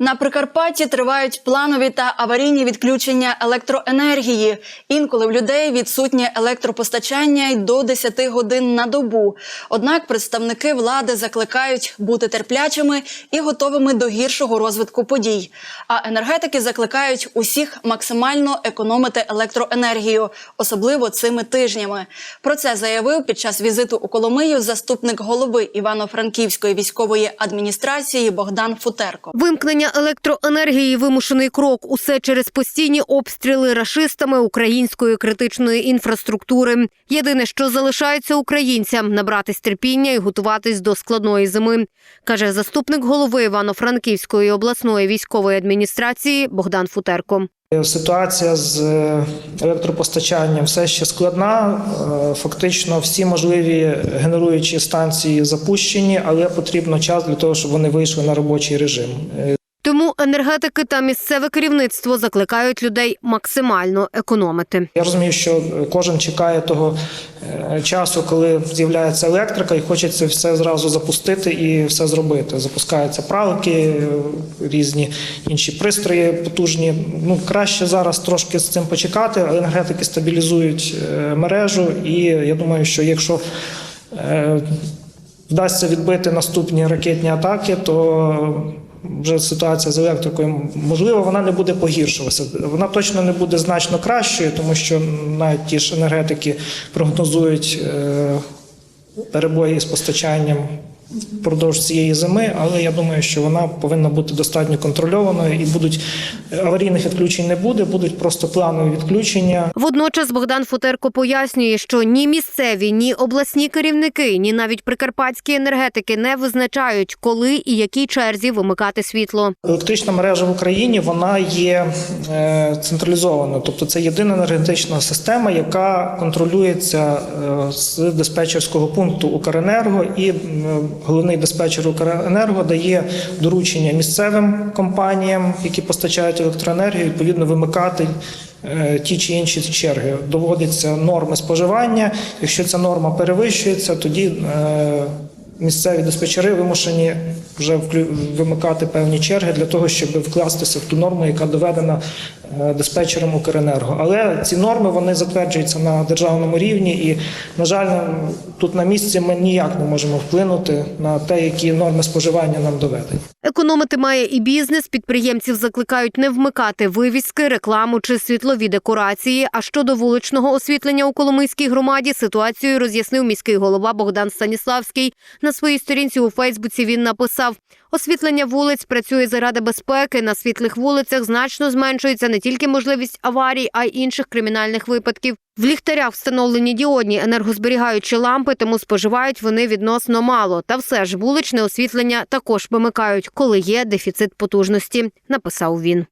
На Прикарпатті тривають планові та аварійні відключення електроенергії. Інколи в людей відсутнє електропостачання й до 10 годин на добу. Однак представники влади закликають бути терплячими і готовими до гіршого розвитку подій. А енергетики закликають усіх максимально економити електроенергію, особливо цими тижнями. Про це заявив під час візиту у Коломию заступник голови Івано-Франківської військової адміністрації Богдан Футерко. Вимкнення електроенергії вимушений крок. Усе через постійні обстріли рашистами української критичної інфраструктури. Єдине, що залишається українцям набратись терпіння і готуватись до складної зими, каже заступник голови Івано-Франківської обласної військової адміністрації Богдан Футерко. Ситуація з е, електропостачанням все ще складна. Е, Фактично, всі можливі генеруючі станції запущені, але потрібно час для того, щоб вони вийшли на робочий режим. Енергетики та місцеве керівництво закликають людей максимально економити. Я розумію, що кожен чекає того е, часу, коли з'являється електрика, і хочеться все зразу запустити і все зробити. Запускаються пралки, е, різні інші пристрої потужні. Ну краще зараз трошки з цим почекати, енергетики стабілізують е, мережу, і я думаю, що якщо вдасться відбити наступні ракетні атаки, то вже ситуація з електрикою, можливо, вона не буде погіршуватися. Вона точно не буде значно кращою, тому що навіть ті ж енергетики прогнозують е, перебої з постачанням впродовж цієї зими, але я думаю, що вона повинна бути достатньо контрольованою і будуть аварійних відключень не буде, будуть просто планові відключення. Водночас Богдан Футерко пояснює, що ні місцеві, ні обласні керівники, ні навіть прикарпатські енергетики не визначають, коли і якій черзі вимикати світло. Електрична мережа в Україні вона є е, централізованою, тобто це єдина енергетична система, яка контролюється е, з диспетчерського пункту Укренерго, і м, головний диспетчер Укренерго дає доручення місцевим компаніям, які постачають електроенергію, відповідно вимикати. е, Ті чи інші черги доводиться норми споживання. Якщо ця норма перевищується, тоді е, місцеві диспетчери вимушені вже вимикати певні черги для того, щоб вкластися в ту норму, яка доведена е, диспетчером Укренерго. Але ці норми вони затверджуються на державному рівні, і, на жаль, тут на місці ми ніяк не можемо вплинути на те, які норми споживання нам доведені. Економити має і бізнес. Підприємців закликають не вмикати вивіски, рекламу чи світлові декорації. А щодо вуличного освітлення у Коломийській громаді ситуацію роз'яснив міський голова Богдан Станіславський. На своїй сторінці у Фейсбуці він написав: освітлення вулиць працює заради безпеки. На світлих вулицях значно зменшується не тільки можливість аварій, а й інших кримінальних випадків. В ліхтарях встановлені діодні енергозберігаючі лампи, тому споживають вони відносно мало. Та все ж вуличне освітлення також вимикають, коли є дефіцит потужності, написав він.